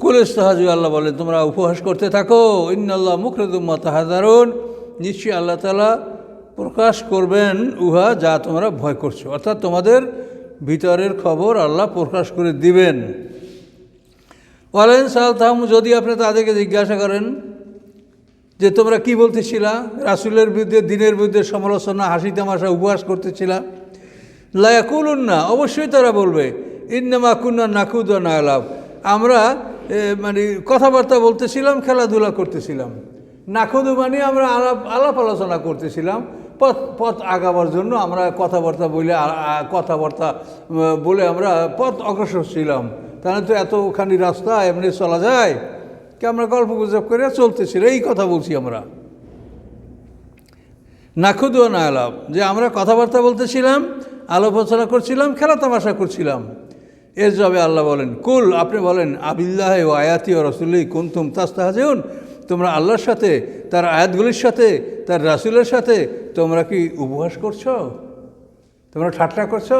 কুলেস্তাহাজু আল্লাহ বলেন, তোমরা উপহাস করতে থাকো। ইন্নাল্লাহ মুখরদুম্মা তাহাদারুন নিশ্চয়ই আল্লাহ তালা প্রকাশ করবেন উহা যা তোমরা ভয় করছ। অর্থাৎ তোমাদের ভিতরের খবর আল্লাহ প্রকাশ করে দিবেন। ওয়ালেন সালতাম যদি আপনি তাদেরকে জিজ্ঞাসা করেন যে তোমরা কি বলতেছিলা? রাসুলের বিরুদ্ধে, দিনের বিরুদ্ধে সমালোচনা, হাসি তামাশা, উপহাস করতেছিলা? লায়াকুলুন না অবশ্যই তারা বলবে, ইন্নামা কুন্না নাকুদ না আলাপ আমরা মানে কথাবার্তা বলতেছিলাম, খেলাধুলা করতেছিলাম। নাকুদু মানে আমরা আলাপ আলাপ আলোচনা করতেছিলাম। পথ পথ আগাবার জন্য আমরা কথাবার্তা বলে কথাবার্তা বলে আমরা পথ অগ্রসর ছিলাম। তাহলে তো এত এতখানি রাস্তা এমনি চলা যায় কি আমরা গল্প গুজব করে চলতেছিল এই কথা বলছি আমরা। নাখুদুয়া না আলাপ, যে আমরা কথাবার্তা বলতেছিলাম, আলোপ আলোচনা করছিলাম, খেলা তামাশা করছিলাম। এর জবে আল্লাহ বলেন, কুল, আপনি বলেন, আবিল্লাহ ও আয়াতি ও রসুল্লি কুন্তুম তাস্তাহাজেউন? তোমরা আল্লাহর সাথে, তার আয়াতগুলির সাথে, তার রাসুলের সাথে তোমরা কি উপহাস করছ? তোমরা ঠাট্টা করছ?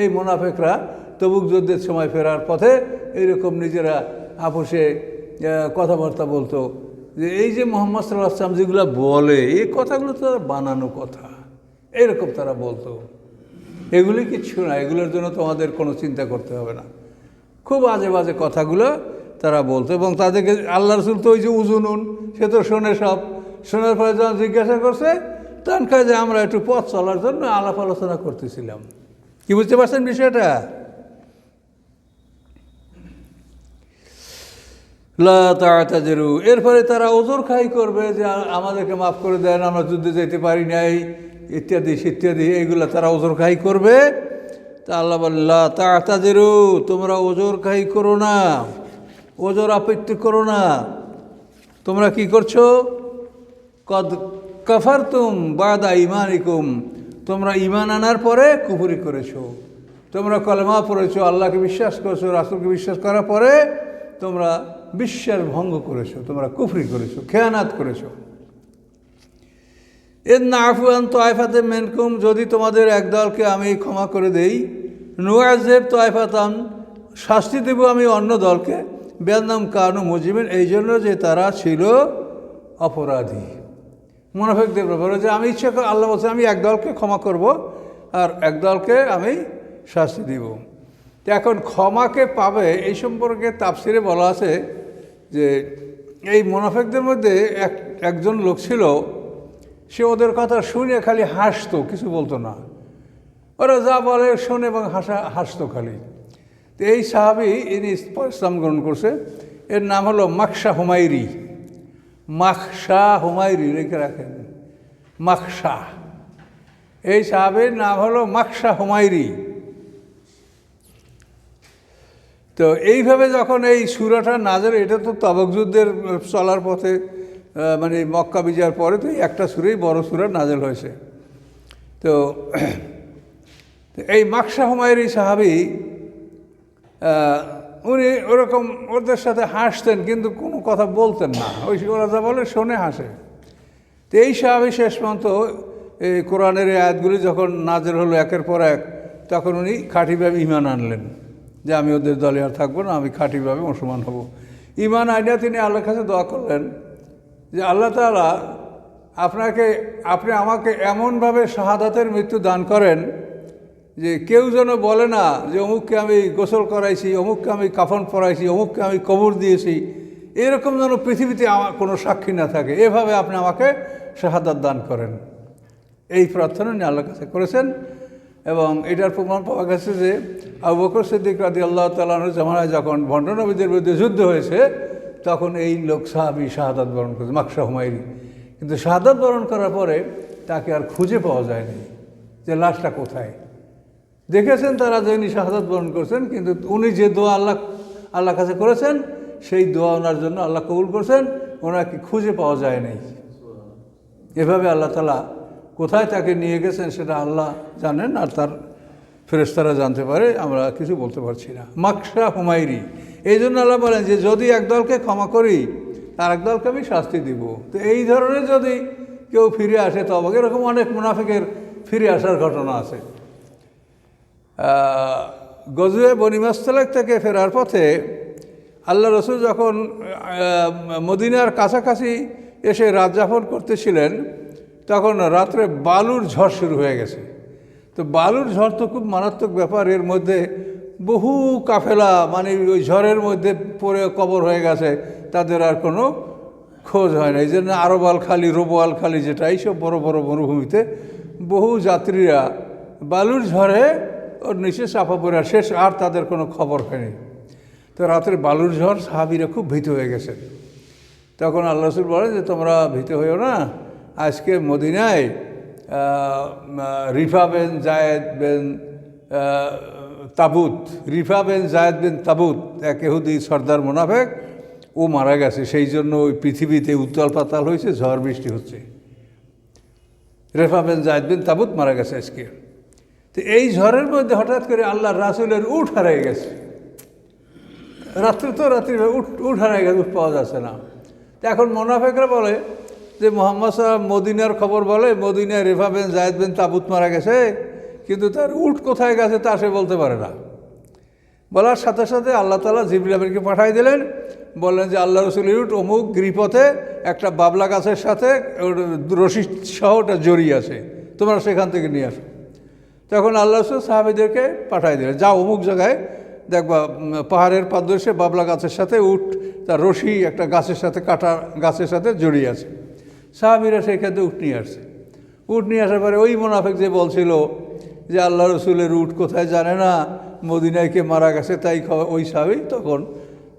এই মোনাফেকরা তবুক যুদ্ধের সময় ফেরার পথে এইরকম নিজেরা আপোষে কথাবার্তা বলতো। যে এই যে মোহাম্মদ সাল্লাহ আসলাম যেগুলো বলে, এই কথাগুলো তো বানানো কথা। এরকম তারা বলতো। এগুলি কিচ্ছু না, এগুলোর জন্য তোমাদের কোনো চিন্তা করতে হবে না। খুব আজে বাজে কথাগুলো তারা বলতো এবং তাদেরকে আল্লাহ রসুল তো ওই যে উজুনুন সে তো শোনে সব। শোনার পরে যখন জিজ্ঞাসা করছে, তখন কয় যে আমরা একটু পথ চলার জন্য আলাপ আলোচনা করতেছিলাম। কি বুঝতে পারছেন বিষয়টা? তাড়াতাড়ি এরপরে তারা ওজোর খাই করবে যে আমাদেরকে মাফ করে দেন, আমরা যুদ্ধে যেতে পারি নাই। ইত্যাদি ইত্যাদি এইগুলো তারা ওজোর খাই করবে। তা আল্লাহ বল্লা তাড়াতাড়ি তোমরা ওজোর খাই করো না। ওজোর আপত্তি করো না। তোমরা কি করছ? কদ কফার তুম বাদা ইমানিকুম তোমরা ইমান আনার পরে কুপুরি করেছ। তোমরা কলমা পড়েছো, আল্লাহকে বিশ্বাস করেছ, রাসুলকে বিশ্বাস করার পরে তোমরা বিশ্বাস ভঙ্গ করেছ, তোমরা কুফরি করেছ, খেয়ানাত করেছ। এর না আফুয়ান তোয়াইফাতে মেনকুম, যদি তোমাদের একদলকে আমি ক্ষমা করে দেই নুয়াজেব তোয়াইফাতান শাস্তি দেব আমি অন্য দলকে। বেদনাম কানু মুজিবেন এই জন্য যে তারা ছিল অপরাধী। মুনাফিকদের ব্যাপারে যে আমি ইচ্ছা করে, আল্লাহ বলছে, আমি একদলকে ক্ষমা করব, আর একদলকে আমি শাস্তি দিব। তো এখন ক্ষমাকে পাবে, এই সম্পর্কে তাপসিরে বলা আছে যে, এই মুনাফিকদের মধ্যে এক, একজন লোক ছিল সে ওদের কথা শুনে খালি হাসতো, কিছু বলতো না। ওরা যা বলে শোনে এবং হাসা, হাসতো খালি। তো এই সাহাবি, ইনি ইসলাম গ্রহণ করছে, এর নাম হলো মাকসা হুমাইরি মাকসা হুমাইরি রেখে রাখেন। মাকসা এই সাহাবির নাম হলো মাকসা হুমাইরি তো এইভাবে যখন এই সুরাটা নাজের, এটা তো তবক যুদ্ধের চলার পথে মানে মক্কা বিজয়ের পরে তো এই একটা সুরেই বড় সুরা নাজেল হয়েছে। তো, এই মাকসা হুমায়ুর সাহাবি উনি ওরকম ওদের সাথে হাসতেন, কিন্তু কোনো কথা বলতেন না। ওই ওরা যা বলে শোনে হাসে। তো এই সাহাবি শেষ পর্যন্ত এই কোরআনের এই আয়াতগুলি যখন নাজের হলো একের পর এক, তখন উনি খাঁটিভাবে ইমান আনলেন। যে আমি ওদের দলে আর থাকব না, আমি খাঁটিভাবে মুসলমান হব। ইমান আইনা তিনি আল্লাহর কাছে দোয়া করলেন। যে আল্লাহ তালা আপনাকে, আপনি আমাকে এমনভাবে শাহাদাতের মৃত্যু দান করেন যে কেউ যেন বলে না যে অমুককে আমি গোসল করাইছি, অমুককে আমি কাফন পরাইছি, অমুককে আমি কবর দিয়েছি। এরকম যেন পৃথিবীতে আমার কোনো সাক্ষী না থাকে। এভাবে আপনি আমাকে শাহাদাত দান করেন। এই প্রার্থনা উনি আল্লাহ কাছে করেছেন এবং এটার প্রমাণ পাওয়া গেছে যে আবু বকর সিদ্দিক রাদি আল্লাহ তালানোর জামানায় যখন ভণ্ডনবীদের বিরুদ্ধে যুদ্ধ হয়েছে তখন এই লোক সাহাবি শাহাদাত বরণ করেছে, মাকসা হুমায়ুরি কিন্তু শাহাদাত বরণ করার পরে তাকে আর খুঁজে পাওয়া যায়নি যে লাশটা কোথায়। দেখেছেন তারা যে উনি শাহাদাত বরণ করছেন, কিন্তু উনি যে দোয়া আল্লাহ আল্লাহ কাছে করেছেন, সেই দোয়া ওনার জন্য আল্লাহ কবুল করছেন, ওনাকে খুঁজে পাওয়া যায় নাই এভাবে আল্লাহ তালা কোথায় তাকে নিয়ে গেছেন সেটা আল্লাহ জানেন, আর তার ফেরেস্তারা জানতে পারে, আমরা কিছু বলতে পারছি না। মাকসা হুমায়রি এই জন্য আল্লাহ বলেন যে যদি একদলকে ক্ষমা করি আর একদলকে আমি শাস্তি দিব। তো এই ধরনের যদি কেউ ফিরে আসে তবে এরকম অনেক মুনাফিকের ফিরে আসার ঘটনা আছে। গজুয়ে বনিমাস্তলেক থেকে ফেরার পথে আল্লাহ রসুল যখন মদিনার কাছাকাছি এসে রাত যাপন করতেছিলেন, তখন রাত্রে বালুর ঝড় শুরু হয়ে গেছে। তো বালুর ঝড় তো খুব মারাত্মক ব্যাপার, এর মধ্যে বহু কাফেলা মানে ওই ঝড়ের মধ্যে পড়ে কবর হয়ে গেছে, তাদের আর কোনো খোঁজ হয় না। এই জন্য আরবাল খালি রোবোয়াল খালি যেটা, এইসব বড় বড় মরুভূমিতে বহু যাত্রীরা বালুর ঝড়ে ওর নিচে চাপা পড়ে শেষ আর তাদের কোনো খবর হয়নি। তো রাত্রে বালুর ঝড় সাহাবিরা খুব ভীত হয়ে গেছে। তখন আল্লাহ রসুল বলে যে, তোমরা ভীত হইও না। আজকে মদিনায় Rifa ben Zayed ben Tabut, Rifa ben Zayed ben Tabut, এক এহুদি সর্দার মোনাফেক, ও মারা গেছে। সেই জন্য ওই পৃথিবীতে উত্তাল পাতাল হয়েছে, ঝড় বৃষ্টি হচ্ছে। রেফা বেন জায়েদ বিন তাবুত মারা গেছে আজকে। তো এই ঝড়ের মধ্যে হঠাৎ করে আল্লাহ রাসুলের উঠ হারিয়ে গেছে। রাত্রে তো রাত্রি উঠ উঠ হারিয়ে গেছে, উঠ পাওয়া যাচ্ছে না। তো এখন মোনাফেকরা বলে যে, মোহাম্মদ সাহেব মদিনার খবর বলে, মদিনায় রেফা বেন জায়েদ বিন তাবুত মারা গেছে। কিন্তু তার উঠ কোথায় গেছে তা সে বলতে পারে না। বলার সাথে সাথে আল্লাহ তালা জিবরাবিলকে পাঠাই দিলেন। বললেন যে, আল্লাহ রসুলের উঠ অমুক গিরিপথে একটা বাবলা গাছের সাথে রশি সহ ওটা জড়িয়ে আছে। তোমরা সেখান থেকে নিয়ে আসো। তখন আল্লাহ রসুল সাহাবিদেরকে পাঠাই দিলেন যা অমুক জায়গায়, দেখবা পাহাড়ের পাদদেশে বাবলা গাছের সাথে উঠ তার রশি একটা গাছের সাথে কাটা গাছের সাথে জড়িয়ে আছে। সাহাবিরা সেখানে উঠ নিয়ে আসছে। উঠ নিয়ে আসার পরে ওই মোনাফেক যে বলছিল যে আল্লাহ রসুলের উঠ কোথায় জানে না? মদিনায় কে মারা গেছে, তাই ওই সাহাবি তখন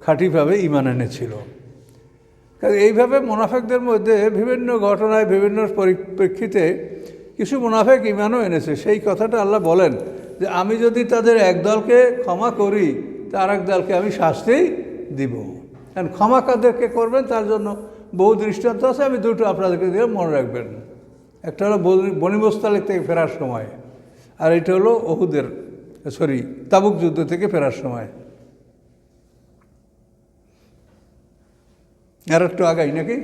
খাঁটিভাবে ইমান এনেছিল। কাজে এইভাবে মোনাফেকদের মধ্যে বিভিন্ন ঘটনায়, বিভিন্ন পরিপ্রেক্ষিতে কিছু মোনাফেক ইমানও এনেছে। সেই কথাটা আল্লাহ বলেন যে, আমি যদি তাদের এক দলকে ক্ষমা করি তা এক দলকে আমি শাস্তি দিব। কারণ ক্ষমা কাদেরকে করবেন, তার জন্য বহু দৃষ্টান্ত আছে, আমি দুটো আপনাদেরকে দিয়ে মনে রাখবেন। একটা হলো বনি- বনিবস্তালেক থেকে ফেরার সময়। আর এটা হলো ওহুদের, সরি, তাবুক যুদ্ধ থেকে ফেরার সময়। আর একটু আগাই নাকি?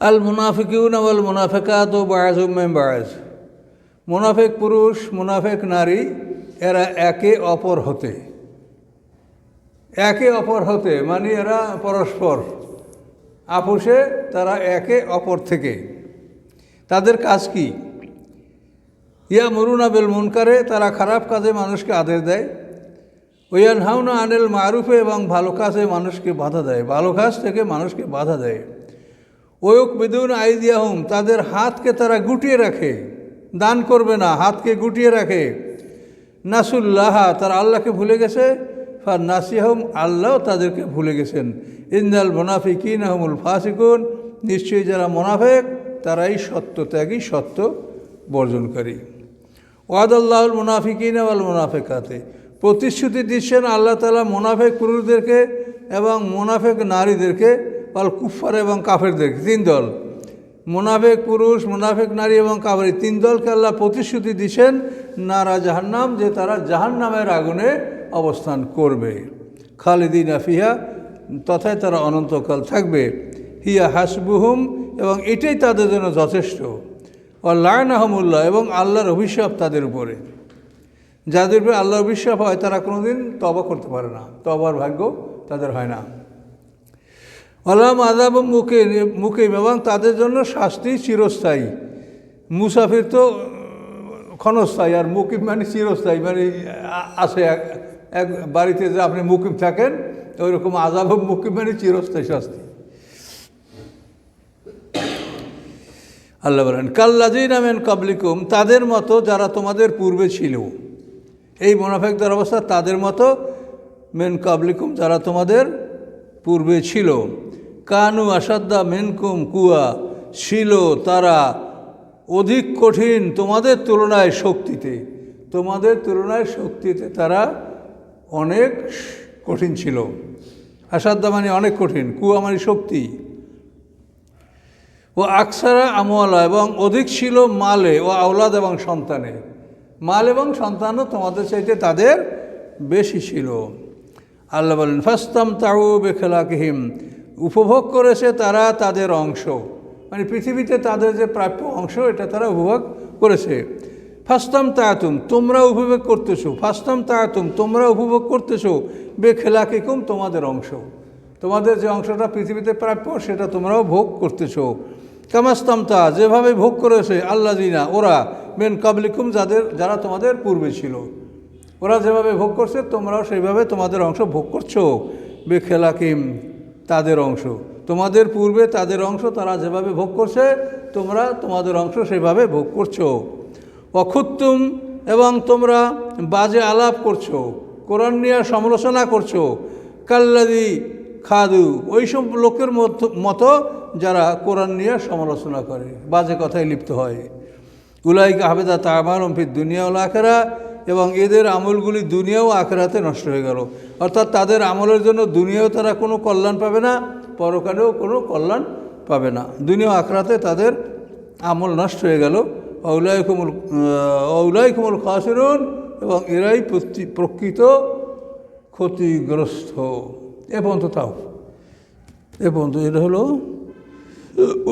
আল মুনাফিকুন আল মুনাফিকাত ও বায়াজ বায়াজ মুনাফেক পুরুষ, মুনাফেক নারী, এরা একে অপর হতে। একে অপর হতে মানে এরা পরস্পর। আপোষে তারা একে অপর থেকে। তাদের কাজ কি? ইয়া মরুনা বেল মুনকারে, তারা খারাপ কাজে মানুষকে আদেশ দেয়। ওয়ান হাউনা আনেল মারুফে, এবং ভালো কাজে মানুষকে বাধা দেয়। ভালো কাজ থেকে মানুষকে বাধা দেয়। ওয়ক বেদুন আইদিয়া হুম তাদের হাতকে তারা গুটিয়ে রাখে। দান করবে না, হাতকে গুটিয়ে রাখে। নাসুল্লাহা, তারা আল্লাহকে ভুলে গেছে। ফার নাসিহম আল্লাহ তাদেরকে ভুলে গেছেন। ইন্দাল মোনাফিকিন আহমুল ফাসিকুন, নিশ্চয়ই যারা মোনাফেক তারাই সত্য ত্যাগী, সত্য বর্জনকারী। ওয়াদাল্লাহুল মুনাফিকিন আল মুনাফেকাতে। প্রতিশ্রুতি দিচ্ছেন আল্লাহ তালা মোনাফেক পুরুষদেরকে এবং মোনাফেক নারীদেরকে আল কুফার এবং কাফেরদেরকে তিন দল। মোনাফেক পুরুষ, মোনাফেক নারী এবং কাফের তিন দলকে আল্লাহ প্রতিশ্রুতি দিচ্ছেন নারা জাহান্নাম, যে তারা জাহান্নামের আগুনে অবস্থান করবে। খালিদিন আফিহা তথায় তারা অনন্তকাল থাকবে। হিয়া হাসবুহুম এবং এটাই তাদের জন্য যথেষ্ট। লায়ন আহমুল্লাহ এবং আল্লাহর অভিশাপ তাদের উপরে। যাদের উপরে আল্লাহর অভিশাপ হয়, তারা কোনোদিন তবা করতে পারে না। তবার ভাগ্য তাদের হয় না। আলাম আজাব মুকে মুকিম, এবং তাদের জন্য শাস্তি চিরস্থায়ী। মুসাফির তো ক্ষণস্থায়ী, আর মুকিম মানে চিরস্থায়ী মানে আছে এক বাড়িতে যে আপনি মুকিম থাকেন ওই রকম আজাব মুকিম মানে চিরস্থায়ী শাস্তি। আল্লাহ বলেন কাল্লাজিন আমেন কাবলিকুম তাদের মতো যারা তোমাদের পূর্বে ছিল। এই মোনাফেকদের অবস্থা তাদের মতো, মেন কাবলিকুম যারা তোমাদের পূর্বে ছিল। কানু আসাদ্দা মেনকুম কুয়া, ছিল তারা অধিক কঠিন তোমাদের তুলনায় শক্তিতে। তোমাদের তুলনায় শক্তিতে তারা অনেক কঠিন ছিল। আসাদ্দা মানে অনেক কঠিন, কুয়া মানে শক্তি। ও আকসারা আমওয়ালা এবং অধিক ছিল মালে ও আওলাদ এবং সন্তানে। মাল এবং সন্তানও তোমাদের চাইতে তাদের বেশি ছিল। আল্লাহ বলেন ফাস্তাম তাউ বেখেলাকহিম। উপভোগ করেছে তারা তাদের অংশ। মানে পৃথিবীতে তাদের যে প্রাপ্য অংশ, এটা তারা উপভোগ করেছে। ফাস্তাম তায়াতুম তোমরা উপভোগ করতেছো। ফাস্তাম তায়াতুম তোমরা উপভোগ করতেছো। বে খেলাকিকুম তোমাদের অংশ। তোমাদের যে অংশটা পৃথিবীতে প্রাপ্য, সেটা তোমরাও ভোগ করতেছো। কামাস্তামতা, যেভাবে ভোগ করেছে আল্লাহ দিনা ওরা, মেন কাবলিকুম যাদের, যারা তোমাদের পূর্বে ছিল। ওরা যেভাবে ভোগ করছে, তোমরাও সেইভাবে তোমাদের অংশ ভোগ করছ। বে খেলাকিম তাদের অংশ। তোমাদের পূর্বে তাদের অংশ, তারা যেভাবে ভোগ করছে, তোমরা তোমাদের অংশ সেভাবে ভোগ করছ। অক্ষুত্তুম এবং তোমরা বাজে আলাপ করছ, কোরআন নিয়ে সমালোচনা করছ। কাল্লাদি খাদু, ওইসব লোকের মতো- যারা কোরআন নিয়ে সমালোচনা করে, বাজে কথায় লিপ্ত হয়। উলাইকা হাবেদা তামার অম্ফির দুনিয়া ও আখেরা, এবং এদের আমলগুলি দুনিয়াও আখেরাতে নষ্ট হয়ে গেল। অর্থাৎ তাদের আমলের জন্য দুনিয়াও তারা কোনো কল্যাণ পাবে না, পরকালেও কোনো কল্যাণ পাবে না। দুনিয়া আখেরাতে তাদের আমল নষ্ট হয়ে গেল। অউলাইকুমুল অউলাইকুমুল খাসিরুন, এবং এরাই প্রকৃত ক্ষতিগ্রস্ত। এ পর্যন্ত তাও। এ পর্যন্ত এটা হলো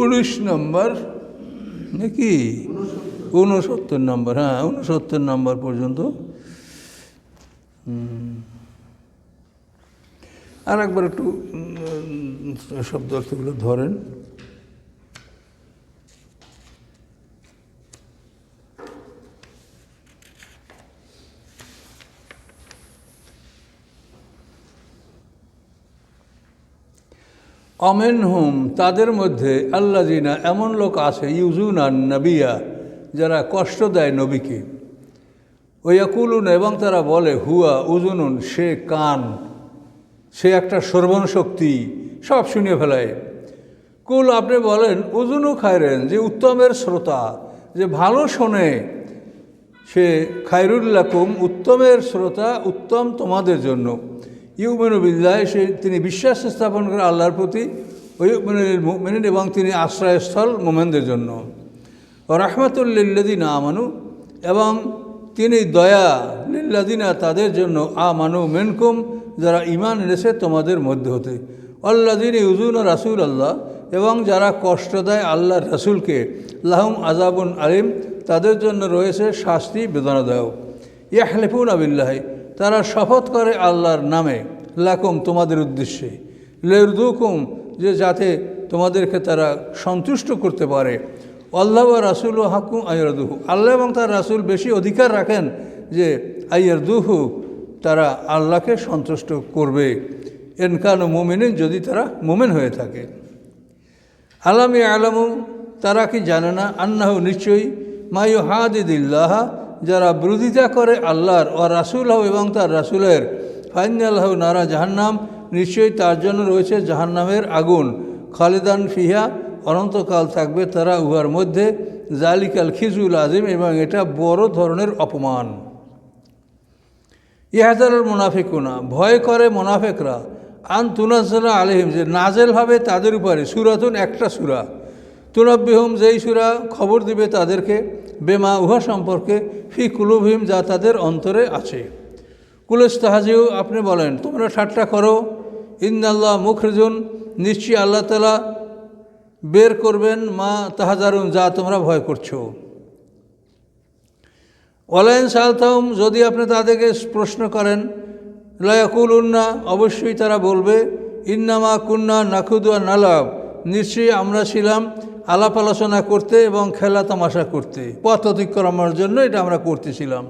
উনিশ নম্বর, নাকি? ঊনসত্তর নম্বর হ্যাঁ ঊনসত্তর নম্বর পর্যন্ত। আর একবার একটু শব্দ অর্থগুলো ধরেন। অমেন হুম তাদের মধ্যে আল্লাজিনা এমন লোক আছে ইউজুনান নবিয়া, যারা কষ্ট দেয় নবীকে। ওয়াকুলুন, এবং তারা বলে, হুয়া উজুনুন সে কান, সে একটা শ্রবণ শক্তি সব শুনিয়ে ফেলায়। কুল, আপনি বলেন উজুনু খায়রেন, যে উত্তমের শ্রোতা, যে ভালো শোনে। সে খায়রুল্লাকুম উত্তমের শ্রোতা, উত্তম তোমাদের জন্য। ইউমেনু বিল্লাহ, সে তিনি বিশ্বাস স্থাপন করে আল্লাহর প্রতি মেনেন এবং তিনি আশ্রয়স্থল মোমেনদের জন্য। ও রাহমাতুল্লিল্লাদিন আমানু, এবং তিনি দয়া লিল্লাদিনা তাদের জন্য আ মানু মেনকুম, যারা ইমান এনেছে তোমাদের মধ্যে হতে। আল্লাদিন ইউজুন রাসুল আল্লাহ এবং যারা কষ্ট দেয় আল্লাহ রাসুলকে, লাহুম আজাবুন আলিম, তাদের জন্য রয়েছে শাস্তি বেদনাদায়ক। ইয়াহলেফুন আবিল্লাহে তারা শপথ করে আল্লাহর নামে, লাকুম তোমাদের উদ্দেশ্যে। লেরদুকুম যে যাতে তোমাদেরকে তারা সন্তুষ্ট করতে পারে। আল্লাহ রাসুল ও হাকুম আইয়ারদুহু। আল্লাহ এবং তার রাসুল বেশি অধিকার রাখেন যে আইয়ারদুহু, তারা আল্লাহকে সন্তুষ্ট করবে। এনকান ও মোমেনিন, যদি তারা মোমেন হয়ে থাকে। আলামি আলামু তারা কি জানে না? আন্নাহ নিশ্চয়ই মায়ু হাদিদিল্লাহ যারা বিরোধিতা করে আল্লাহর ও রাসুল হও এবং তার রাসুলের ফাইনাল্লাহ নারা জাহান্নাম, নিশ্চয়ই তার জন্য রয়েছে জাহান্নামের আগুন। খালিদান ফিহা, অনন্তকাল থাকবে তারা উহার মধ্যে। জালিকাল খিজুল আজিম এবং এটা বড় ধরনের অপমান। ইহাজারুল মুনাফিকুনা, ভয় করে মোনাফেকরা। আন তুনাজলা আলহিম যে নাজেল হবে তাদের উপরে, সুরাতুন একটা সুরা। তুনব্বিহম, যেই সুরা খবর দিবে তাদেরকে। বেমা, উহা সম্পর্কে ফি কুলুভহিম যা তাদের অন্তরে আছে। কুলেস্তাহাজিও আপনি বলেন, তোমরা ঠাট্টা করো। ইন্দাল্লাহ মুখরিজুন, নিশ্চয়ই আল্লাহ তালা বের করবেন মা তাহাজারুন, যা তোমরা ভয় করছ। ওলাইন সালতাম যদি আপনি তাদেরকে প্রশ্ন করেন লয়াকুল উন্না অবশ্যই তারা বলবে, ইন্নামা কুন্না নাকুদুয়া নালাব। নিশ্চয়ই আমরা ছিলাম আলাপ আলোচনা করতে এবং খেলা তামাশা করতে, পথ অতিক্রমের জন্য এটা আমরা করতেছিলাম।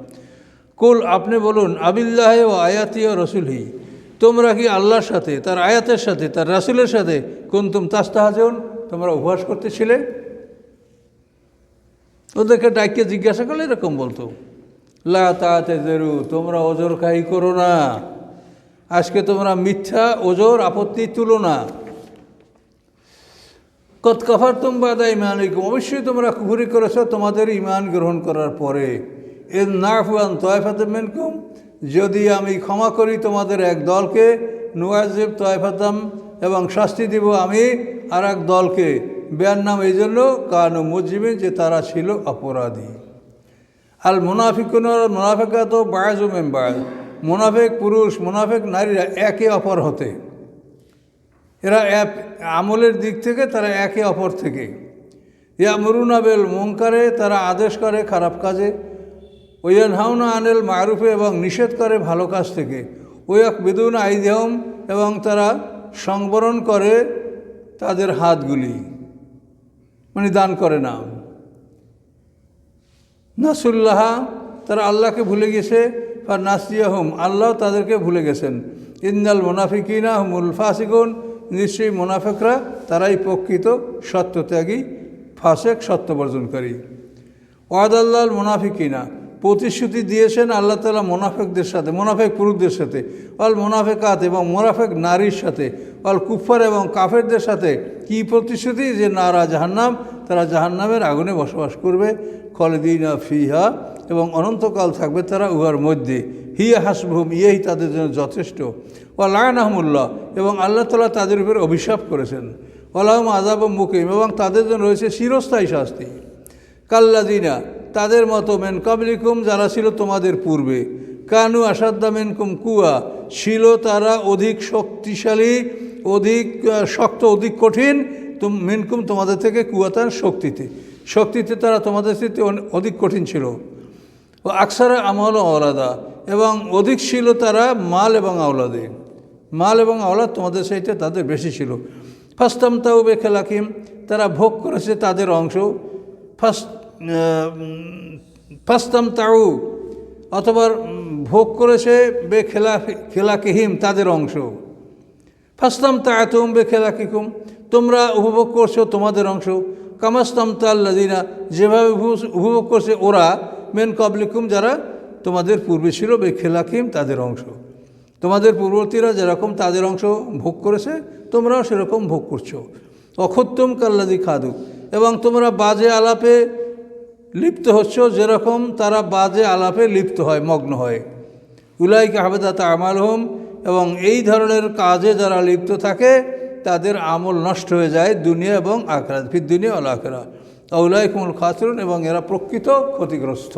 কুল, আপনি বলুন, আবিল্লাহ ও আয়াতি ও রসুলহি, তোমরা কি আল্লাহর সাথে, তার আয়াতের সাথে, তার রাসুলের সাথে কুন্তুম তাস্তাহাজন? তোমরা উপহাস করতেছিলে? ওদেরকে ডাইকে জিজ্ঞাসা করলে এরকম বলতো, লা তাতে জেরু তোমরা ওজোর খাই করো না। আজকে তোমরা মিথ্যা, ওজোর, আপত্তি তুলো না। কত কফার তুম বাদা ইমানিকুম অবশ্যই তোমরা কুহুরি করেছ, তোমাদের ইমান গ্রহণ করার পরে। এর নাফান তয়ফাতে মেনকুম, যদি আমি ক্ষমা করি তোমাদের এক দলকে নুয়াজিব তয়ফাতাম এবং শাস্তি দিব আমি আর এক দলকে। বেয়ার নাম এই জন্য কানু মুজিবিন যে তারা ছিল অপরাধী। আল মুনাফিকুন মুনাফিকা তো বায়াজু মুনাফেক পুরুষ, মুনাফেক নারীরা একে অপর হতে। এরা এক আমলের দিক থেকে তারা একে অপর থেকে। ইয়া মরুনাবেল মঙ্কারে তারা আদেশ করে খারাপ কাজে। ওয়ান হাউনা আনেল মারুফে এবং নিষেধ করে ভালো কাজ থেকে। ওয়াক বেদুন আইদেহম এবং তারা সংবরণ করে তাদের হাতগুলি। মানে দান করে না। নাসুল্লাহা, তারা আল্লাহকে ভুলে গেছে। বা নাসিয়াহুম আল্লাহ তাদেরকে ভুলে গেছেন। ইন্দাল মোনাফিকিনা হুমুল ফাসিকুন। নিশ্চয়ই মোনাফেকরা তারাই প্রকৃত সত্যত্যাগী, ফাসেক সত্য বর্জনকারী ওয়াদাল্লাল মোনাফিকিনা, প্রতিশ্রুতি দিয়েছেন আল্লাহ তালা মোনাফেকদের সাথে, মোনাফেক পুরুষদের সাথে অল মোনাফেকাত এবং মোনাফেক নারীর সাথে অল কুফার এবং কাফেরদের সাথে কি প্রতিশ্রুতি? যে নারা জাহান্নাম, তারা জাহান্নামের আগুনে বসবাস করবে, খলেদিনা ফিহা এবং অনন্তকাল থাকবে তারা উহার মধ্যে। হিয়া হাসভুম ইয়েই তাদের জন্য যথেষ্ট। ও লায়ন আহমুল্লাহ এবং আল্লাহ তালা তাদের উপর অভিশাপ করেছেন। ওলাহম আজাব মুকিম, এবং তাদের জন্য রয়েছে চিরস্থায়ী শাস্তি। কাল্লাদিনা তাদের মতো মেন কাবলিকুম যারা ছিল তোমাদের পূর্বে। কানু আসাদ্দা মেনকুম কুয়া ছিল তারা অধিক শক্তিশালী, অধিক শক্ত, অধিক কঠিন। তুম, মেনকুম তোমাদের থেকে কুয়াতার শক্তিতে। শক্তিতে তারা তোমাদের স্থিতি অধিক কঠিন ছিল। ও আকসারা আমল আলাদা এবং অধিক ছিল তারা মাল এবং আওলাদে। মাল এবং আওলাদ তোমাদের সাইতে তাদের বেশি ছিল। ফাস্তাম তাও বেখেলাকিম, তারা ভোগ করেছে তাদের অংশ। ফাস্ট ফাস্তাম তাউ অথবা ভোগ করেছে বে খেলা খেলাকিহিম তাদের অংশ। ফাস্তাম তা তায়াতুম বে খেলাকিকুম তোমরা উপভোগ করছ তোমাদের অংশ। কামাস্তাম তাল্লাদিনা যেভাবে উপভোগ করছে ওরা, মেন কবলিকুম যারা তোমাদের পূর্বে ছিল বে খেলাকিম তাদের অংশ। তোমাদের পূর্ববর্তীরা যেরকম তাদের অংশ ভোগ করেছে, তোমরাও সেরকম ভোগ করছ। অক্ষত্তম কাল্লাদি খাদু, এবং তোমরা বাজে আলাপে লিপ্ত হচ্ছ যেরকম তারা বাজে আলাপে লিপ্ত হয়, মগ্ন হয়। উলাই উলাইকে হাবেদাত আমাল হোম এবং এই ধরনের কাজে যারা লিপ্ত থাকে, তাদের আমল নষ্ট হয়ে যায় দুনিয়া এবং আখরাত ফির দুনিয়া অল আখরা উলাই কুমুল খাসরুন, এবং এরা প্রকৃত ক্ষতিগ্রস্ত।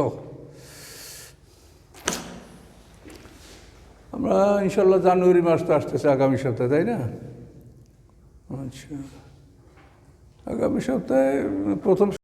আমরা ইনশাল্লাহ জানুয়ারি মাস তো আসতেছে আগামী সপ্তাহে তাই না আচ্ছা আগামী সপ্তাহে প্রথম